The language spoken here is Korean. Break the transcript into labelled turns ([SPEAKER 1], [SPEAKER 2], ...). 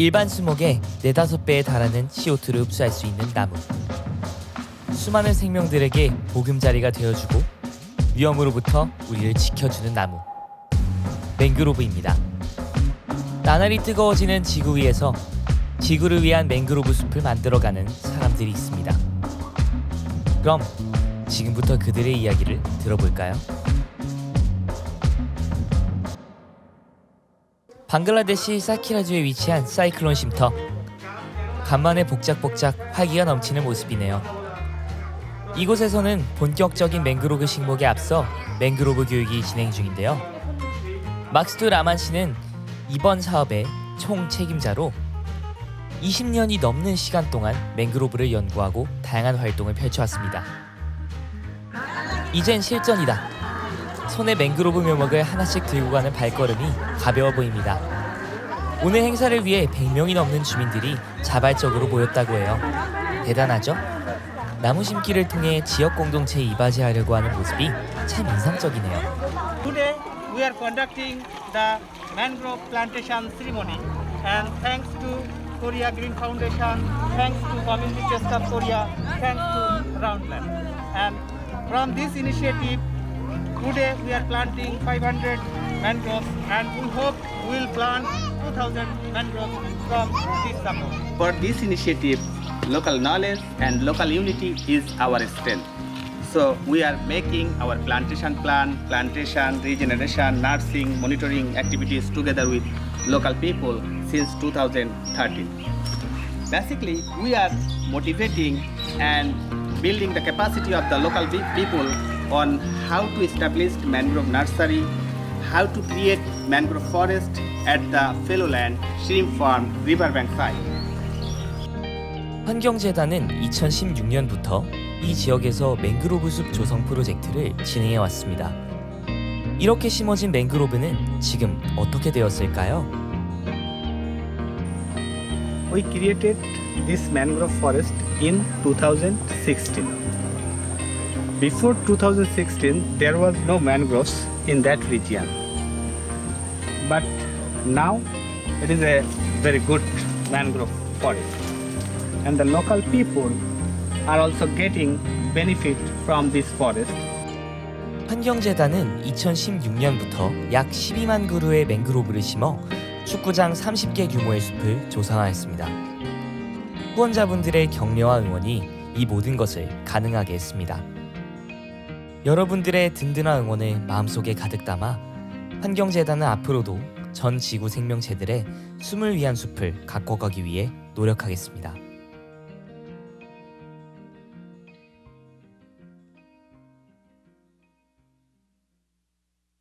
[SPEAKER 1] 일반 수목의 네다섯 배에 달하는 CO2를 흡수할 수 있는 나무. 수많은 생명들에게 보금자리가 되어주고 위험으로부터 우리를 지켜주는 나무. 맹그로브입니다. 나날이 뜨거워지는 지구 위에서 지구를 위한 맹그로브 숲을 만들어가는 사람들이 있습니다. 그럼 지금부터 그들의 이야기를 들어볼까요? 방글라데시 사키라주에 위치한 사이클론 쉼터. 간만에 복작복작 활기가 넘치는 모습이네요. 이곳에서는 본격적인 맹그로브 식목에 앞서 맹그로브 교육이 진행 중인데요. 막스두 라만 씨는 이번 사업의 총 책임자로 20년이 넘는 시간 동안 맹그로브를 연구하고 다양한 활동을 펼쳐왔습니다. 이젠 실전이다. 손에 맹그로브 묘목을 하나씩 들고 가는 발걸음이 가벼워 보입니다. 오늘 행사를 위해 100명이 넘는 주민들이 자발적으로 모였다고 해요. 대단하죠? 나무 심기를 통해 지역 공동체에 이바지하려고 하는 모습이 참 인상적이네요.
[SPEAKER 2] Today we are conducting the mangrove plantation ceremony and thanks to Korea Green Foundation, thanks to Community Trust of Korea, thanks to Roundland. And from this initiative, today we are planting 500 mangroves and we hope we will plant 2000 mangroves from this summer.
[SPEAKER 3] For this initiative, local knowledge and local unity is our strength. So we are making our plantation plan, plantation, regeneration, nursing, monitoring activities together with local people since 2013. Basically, we are motivating and building the capacity of the local people on how to establish mangrove nursery, how to create mangrove forest at the fellow land, shrimp farm, riverbank side.
[SPEAKER 1] 환경재단은 2016년부터 이 지역에서 맹그로브 숲 조성 프로젝트를 진행해 왔습니다. 이렇게 심어진 맹그로브는 지금 어떻게 되었을까요?
[SPEAKER 2] We created this mangrove forest in 2016. Before 2016, there was no mangroves in that region. But now it is a very good mangrove forest. And the local people are also getting benefit from this forest.
[SPEAKER 1] 환경재단은 2016년부터 약 12만 그루의 맹그로브를 심어 축구장 30개 규모의 숲을 조성하였습니다. 후원자분들의 격려와 응원이 이 모든 것을 가능하게 했습니다. 여러분들의 든든한 응원을 마음속에 가득 담아 환경재단은 앞으로도 전 지구 생명체들의 숨을 위한 숲을 가꿔가기 위해 노력하겠습니다.